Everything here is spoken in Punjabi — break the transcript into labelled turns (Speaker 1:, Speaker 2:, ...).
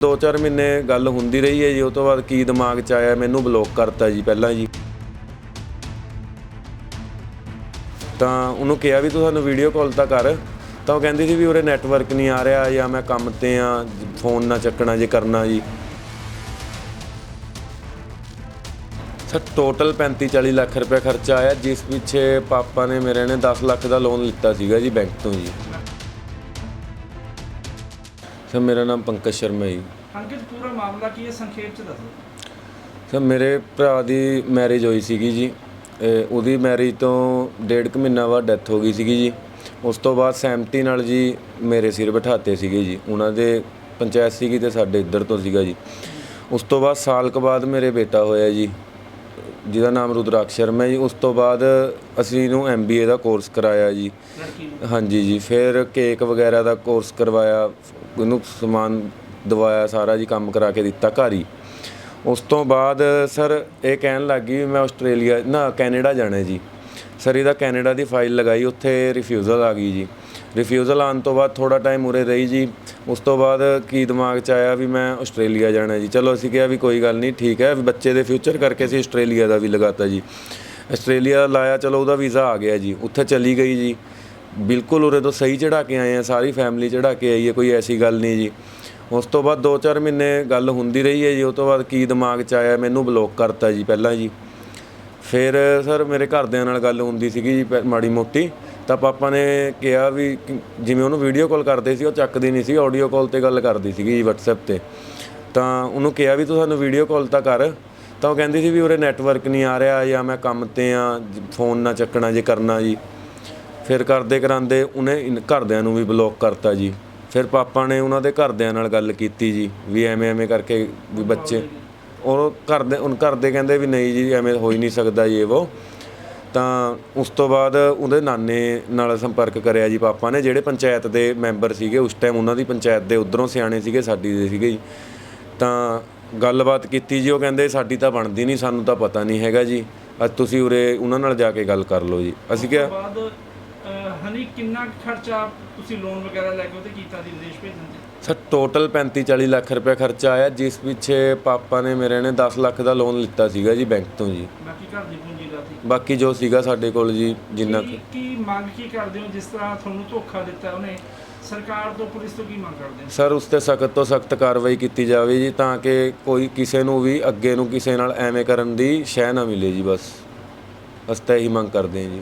Speaker 1: 2-4 ਮਹੀਨੇ ਗੱਲ ਹੁੰਦੀ ਰਹੀ ਹੈ ਜੀ ਉਸ ਤੋਂ ਬਾਅਦ ਕੀ ਦਿਮਾਗ 'ਚ ਆਇਆ, ਮੈਨੂੰ ਬਲੌਕ ਕਰਤਾ ਜੀ ਪਹਿਲਾਂ ਜੀ। ਤਾਂ ਉਹਨੂੰ ਕਿਹਾ ਵੀ ਤੂੰ ਸਾਨੂੰ ਵੀਡੀਓ ਕਾਲ ਤਾਂ ਕਰ। ਤਾਂ ਉਹ ਕਹਿੰਦੀ ਸੀ ਵੀ ਉਰੇ ਨੈਟਵਰਕ ਨਹੀਂ ਆ ਰਿਹਾ ਜਾਂ ਮੈਂ ਕੰਮ ਤੇ ਆ ਫੋਨ ਨਾ ਚੱਕਣਾ ਜੇ ਕਰਨਾ ਜੀ। ਸਰ ਟੋਟਲ 35 40 ਲੱਖ ਰੁਪਏ ਖਰਚਾ ਆਇਆ, ਜਿਸ ਪਿੱਛੇ ਪਾਪਾ ਨੇ ਮੇਰੇ ਨੇ 10 ਲੱਖ ਦਾ ਲੋਨ ਲਿੱਤਾ ਸੀਗਾ ਜੀ ਬੈਂਕ ਤੋਂ ਜੀ। ਸਰ ਮੇਰਾ ਨਾਮ ਪੰਕਜ ਸ਼ਰਮਾ ਜੀ।
Speaker 2: ਅੰਕਿਤ ਪੂਰਾ ਮਾਮਲਾ ਕੀ ਹੈ? ਸੰਖੇਪ ਚ ਦੱਸੋ।
Speaker 1: ਸਰ ਮੇਰੇ ਭਰਾ ਦੀ ਮੈਰਿਜ ਹੋਈ ਸੀਗੀ ਜੀ। ਇਹ ਉਹਦੀ ਮੈਰਿਜ ਤੋਂ ਡੇਢ ਕੁ ਮਹੀਨਾ ਬਾਅਦ ਡੈਥ ਹੋ ਗਈ ਸੀਗੀ ਜੀ। ਉਸ ਤੋਂ ਬਾਅਦ ਸਹਿਮਤੀ ਨਾਲ ਜੀ ਮੇਰੇ ਸਿਰ ਬਿਠਾਤੇ ਸੀਗੇ ਜੀ। ਉਹਨਾਂ ਦੇ ਪੰਚਾਇਤ ਸੀਗੀ ਤੇ ਸਾਡੇ ਇੱਧਰ ਤੋਂ ਸੀਗਾ ਜੀ। ਉਸ ਤੋਂ ਬਾਅਦ ਸਾਲ ਕੁ ਬਾਅਦ ਮੇਰੇ ਬੇਟਾ ਹੋਇਆ ਜੀ। ਜਿਹਦਾ ਨਾਮ ਰੁਦਰਾਕਸ਼ ਸ਼ਰਮਾ ਹੈ ਜੀ ਉਸ ਤੋਂ ਬਾਅਦ ਅਸੀਂ ਇਹਨੂੰ ਐਮਬੀਏ ਦਾ ਕੋਰਸ ਕਰਾਇਆ ਜੀ। ਹਾਂਜੀ ਜੀ, ਫਿਰ ਕੇਕ ਵਗੈਰਾ ਦਾ ਕੋਰਸ ਕਰਵਾਇਆ, ਇਹਨੂੰ ਸਮਾਨ ਦਵਾਇਆ, ਸਾਰਾ ਜੀ ਕੰਮ ਕਰਾ ਕੇ ਦਿੱਤਾ ਘਰ ਹੀ। ਉਸ ਤੋਂ ਬਾਅਦ ਸਰ ਇਹ ਕਹਿਣ ਲੱਗ ਗਈ ਵੀ ਮੈਂ ਆਸਟ੍ਰੇਲੀਆ, ਨਾ ਕੈਨੇਡਾ ਜਾਣਾ ਜੀ। ਸਰ ਇਹਦਾ ਕੈਨੇਡਾ ਦੀ ਫਾਈਲ ਲਗਾਈ, ਉੱਥੇ ਰਿਫਿਊਜ਼ਲ ਆ ਗਈ ਜੀ। ਰਿਫਿਊਜ਼ਲ ਆਉਣ ਤੋਂ ਬਾਅਦ ਥੋੜਾ ਟਾਈਮ ਉਰੇ ਰਹੀ ਜੀ ਉਸ ਤੋਂ ਬਾਅਦ ਕੀ ਦਿਮਾਗ 'ਚ ਆਇਆ ਵੀ ਮੈਂ ਆਸਟ੍ਰੇਲੀਆ ਜਾਣਾ ਜੀ। ਚਲੋ, ਅਸੀਂ ਕਿਹਾ ਵੀ ਕੋਈ ਗੱਲ ਨਹੀਂ, ਠੀਕ ਹੈ ਬੱਚੇ ਦੇ ਫਿਊਚਰ ਕਰਕੇ ਅਸੀਂ ਆਸਟ੍ਰੇਲੀਆ ਦਾ ਵੀ ਲਗਾਤਾ ਜੀ। ਆਸਟ੍ਰੇਲੀਆ ਲਾਇਆ, ਚਲੋ, ਉਹਦਾ ਵੀਜ਼ਾ ਆ ਗਿਆ ਜੀ। ਉੱਥੇ ਚਲੀ ਗਈ ਜੀ। ਬਿਲਕੁਲ ਉਰੇ ਤੋਂ ਸਹੀ ਚੜਾ ਕੇ ਆਏ ਆ, ਸਾਰੀ ਫੈਮਿਲੀ ਚੜਾ ਕੇ ਆਈ ਹੈ, ਕੋਈ ਐਸੀ ਗੱਲ ਨਹੀਂ ਜੀ। ਉਸ ਤੋਂ ਬਾਅਦ 2-4 ਮਹੀਨੇ ਗੱਲ ਹੁੰਦੀ ਰਹੀ ਹੈ ਜੀ। ਉਸ ਤੋਂ ਬਾਅਦ ਕੀ ਦਿਮਾਗ 'ਚ ਆਇਆ, ਮੈਨੂੰ ਬਲੌਕ ਕਰਤਾ ਜੀ ਪਹਿਲਾਂ ਜੀ। ਫਿਰ ਸਰ ਮੇਰੇ ਘਰਦਿਆਂ ਨਾਲ ਗੱਲ ਹੁੰਦੀ ਸੀਗੀ ਜੀ ਪੈ- ਮਾੜੀ ਮੋਟੀ। ਤਾਂ ਪਾਪਾ ਨੇ ਕਿਹਾ ਵੀ ਕਿ- ਜਿਵੇਂ ਉਹਨੂੰ ਵੀਡੀਓ ਕਾਲ ਕਰਦੇ ਸੀ, ਉਹ ਚੱਕਦੀ ਨਹੀਂ ਸੀ ਆਡੀਓ ਕਾਲ ਤੇ ਗੱਲ ਕਰਦੀ ਸੀਗੀ ਜੀ WhatsApp ਤੇ। ਤਾਂ ਉਹਨੂੰ ਕਿਹਾ ਵੀ ਤੂੰ ਸਾਨੂੰ ਵੀਡੀਓ ਕਾਲ ਤਾਂ ਕਰ। ਤਾਂ ਉਹ ਕਹਿੰਦੀ ਸੀ ਵੀ ਉਰੇ ਨੈਟਵਰਕ ਨਹੀਂ ਆ ਰਿਹਾ, ਜਾਂ ਮੈਂ ਕੰਮ ਤੇ ਆ ਫੋਨ ਨਾ ਚੱਕਣਾ, ਜੇ ਕਰਨਾ ਜੀ। ਫਿਰ ਕਰਦੇ ਕਰਾਂਦੇ ਉਹਨੇ ਇਨ- ਘਰਦਿਆਂ ਨੂੰ ਵੀ ਬਲੌਕ ਕਰਤਾ ਜੀ। ਫਿਰ ਪਾਪਾ ਨੇ ਉਹਨਾਂ ਦੇ ਘਰਦਿਆਂ ਨਾਲ ਗੱਲ ਕੀਤੀ ਜੀ, ਵੀ ਐਵੇਂ ਐਵੇਂ ਕਰਕੇ ਵੀ ਬੱਚੇ ਉਹ ਘਰ ਦੇ ਉਹਨਾਂ ਘਰਦੇ ਕਹਿੰਦੇ ਵੀ ਨਹੀਂ ਜੀ, ਐਵੇਂ ਹੋ ਹੀ ਨਹੀਂ ਸਕਦਾ ਜੀ ਉਹ ਤਾਂ ਉਸ ਤੋਂ ਬਾਅਦ ਉਹਦੇ ਨਾਨੇ ਨਾਲ ਸੰਪਰਕ ਕਰਿਆ ਜੀ ਪਾਪਾ ਨੇ, ਜਿਹੜੇ ਪੰਚਾਇਤ ਦੇ ਮੈਂਬਰ ਸੀਗੇ, ਉਸ ਟਾਈਮ ਉਹਨਾਂ ਦੀ ਪੰਚਾਇਤ ਦੇ ਉਧਰੋਂ ਸਿਆਣੇ ਸੀਗੇ, ਸਾਡੀ ਦੇ ਸੀਗੇ ਜੀ। ਤਾਂ ਗੱਲਬਾਤ ਕੀਤੀ ਜੀ, ਉਹ ਕਹਿੰਦੇ ਸਾਡੀ ਤਾਂ ਬਣਦੀ ਨਹੀਂ, ਸਾਨੂੰ ਤਾਂ ਪਤਾ ਨਹੀਂ ਹੈਗਾ ਜੀ। ਅੱਜ ਤੁਸੀਂ ਉਰੇ ਉਹਨਾਂ ਨਾਲ ਜਾ ਕੇ ਗੱਲ ਕਰ ਲਓ ਜੀ। ਅਸੀਂ ਕਿਹਾ
Speaker 2: ਹਨੀ ਕਿੰਨਾ ਕੁ ਖਰਚਾ ਤੁਸੀਂ ਲੋਨ ਵਗੈਰਾ ਲੈ ਕੇ ਉਹਤੇ ਕੀਤਾ ਸੀ ਵਿਦੇਸ਼ ਭੇਜਣ ਤੇ?
Speaker 1: ਸਰ ਟੋਟਲ 35 40 ਲੱਖ ਰੁਪਏ ਖਰਚਾ ਆਇਆ ਜਿਸ ਪਿੱਛੇ ਪਾਪਾ ਨੇ ਮੇਰੇ ਨੇ 10 ਲੱਖ ਦਾ ਲੋਨ ਲਿੱਤਾ ਸੀਗਾ ਜੀ ਬੈਂਕ ਤੋਂ ਜੀ।
Speaker 2: ਬਾਕੀ ਘਰ ਦੀ ਪੂੰਜੀ ਦਾ ਸੀ?
Speaker 1: ਬਾਕੀ ਜੋ ਸੀਗਾ ਸਾਡੇ ਕੋਲ ਜੀ ਜਿੰਨਾ ਕੁ
Speaker 2: ਕੀ ਕੀ ਮੰਗ ਕੀ ਕਰਦੇ ਹੋ ਜਿਸ ਤਰ੍ਹਾਂ ਤੁਹਾਨੂੰ ਧੋਖਾ ਦਿੱਤਾ ਉਹਨੇ? ਸਰਕਾਰ ਤੋਂ ਪੁਲਿਸ ਤੋਂ ਕੀ ਮੰਗ ਕਰਦੇ ਹੋ?
Speaker 1: ਸਰ ਉਸ ਤੇ ਸਖਤ ਤੋਂ ਸਖਤ ਕਾਰਵਾਈ ਕੀਤੀ ਜਾਵੇ ਜੀ ਤਾਂ ਕਿ ਕੋਈ ਕਿਸੇ ਨੂੰ ਵੀ ਅੱਗੇ ਨੂੰ ਕਿਸੇ ਨਾਲ ਐਵੇਂ ਕਰਨ ਦੀ ਸ਼ੈ ਨਾ ਮਿਲੇ ਜੀ ਬਸ। ਅਸੀਂ ਤਾਂ ਇਹੀ ਮੰਗ ਕਰਦੇ ਹਾਂ ਜੀ।